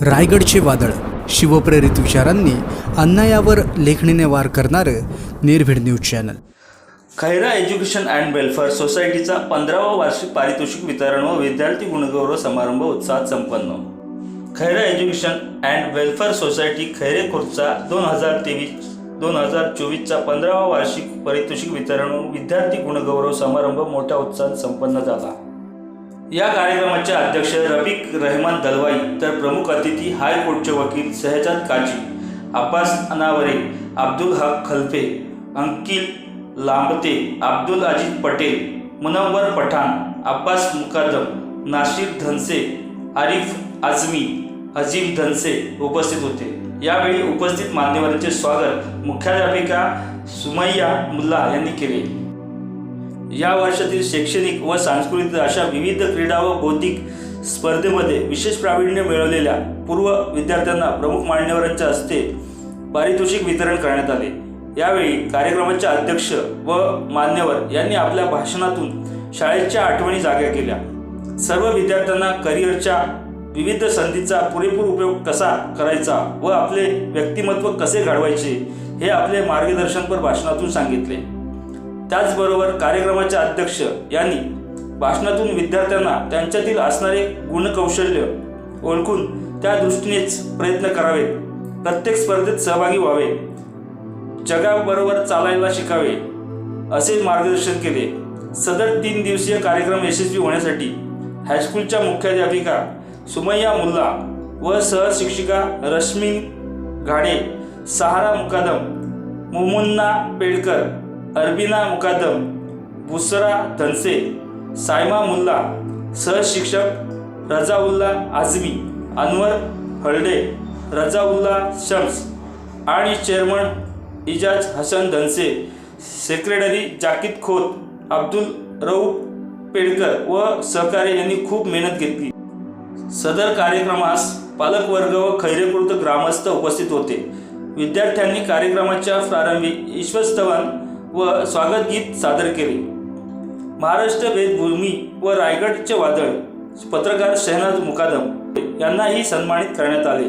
रायगडचे वादळ शिवप्रेरित विचारांनी अन्यायावर लेखणीने वार करणारं निर्भीड news channel. Khaira education and welfare सोसायटीचा पंधरावा वार्षिक पारितोषिक वितरण व विद्यार्थी गुणगौरव समारंभ उत्साहात संपन्न. Khaira education and welfare society Khaire खुर्चा दोन हजार तेवीस दोन हजार चोवीसचा पंधरावा वार्षिक पारितोषिक वितरण व विद्यार्थी गुणगौरव समारंभ मोठ्या उत्साहात संपन्न झाला. या कार्यक्रमाचे अध्यक्ष रफिक रहमान दलवाई तर प्रमुख अतिथी हायकोर्टचे वकील शहजाद काजी अब्बास अनावरे अब्दुल हक खलफे अंकिल लांबते अब्दुल अजित पटेल मुनव्वर पठाण अब्बास मुकादम नाशिर धनसे आरिफ आझमी अजीम धनसे उपस्थित होते. यावेळी उपस्थित मान्यवरांचे स्वागत मुख्याध्यापिका सुमय्या मुल्ला यांनी केले. या वर्षातील शैक्षणिक व सांस्कृतिक अशा विविध क्रीडा व बौद्धिक स्पर्धेमध्ये विशेष प्रावीण्य मिळवलेल्या पूर्व विद्यार्थ्यांना प्रमुख मान्यवरांच्या हस्ते पारितोषिक वितरण करण्यात आले. यावेळी कार्यक्रमाचे अध्यक्ष व मान्यवर यांनी आपल्या भाषणातून शाळेच्या आठवणी जाग्या केल्या. सर्व विद्यार्थ्यांना करिअरच्या विविध संधीचा पुरेपूर उपयोग कसा करायचा व आपले व्यक्तिमत्व कसे घडवायचे हे आपले मार्गदर्शनपर भाषणातून सांगितले. त्याचबरोबर कार्यक्रमाचे अध्यक्ष यांनी भाषणातून विद्यार्थ्यांना त्यांच्यातील असणारे गुणकौशल्य ओळखून त्या दृष्टीनेच प्रयत्न करावेत. प्रत्येक स्पर्धेत सहभागी व्हावे. जगाबरोबर चालायला शिकावे असे मार्गदर्शन केले. सदर तीन दिवसीय कार्यक्रम यशस्वी होण्यासाठी हायस्कूलच्या मुख्याध्यापिका सुमय्या मुल्ला व सहशिक्षिका रश्मी घाडे सहारा मुकादम मुमुन्ना पेडकर अरबिना मुकादम बुसरा धनसे सायमा मुल्ला सहशिक्षक रजाउल्ला आझमी अनवर हळडे रजाउल्ला शम्स आणि चेअरमन इजाज हसन धनसे सेक्रेटरी जाकीत खोत अब्दुल रऊफ पेडकर व सहकारी यांनी खूप मेहनत घेतली. सदर कार्यक्रमास पालकवर्ग व खैरेकृत ग्रामस्थ उपस्थित होते. विद्यार्थ्यांनी कार्यक्रमाच्या प्रारंभी ईश्वस्तवन व स्वागत गीत सादर केले. महाराष्ट्र वेदभूमी व रायगडचे वादळ पत्रकार शहनाज मुकादम यांनाही सन्मानित करण्यात आले.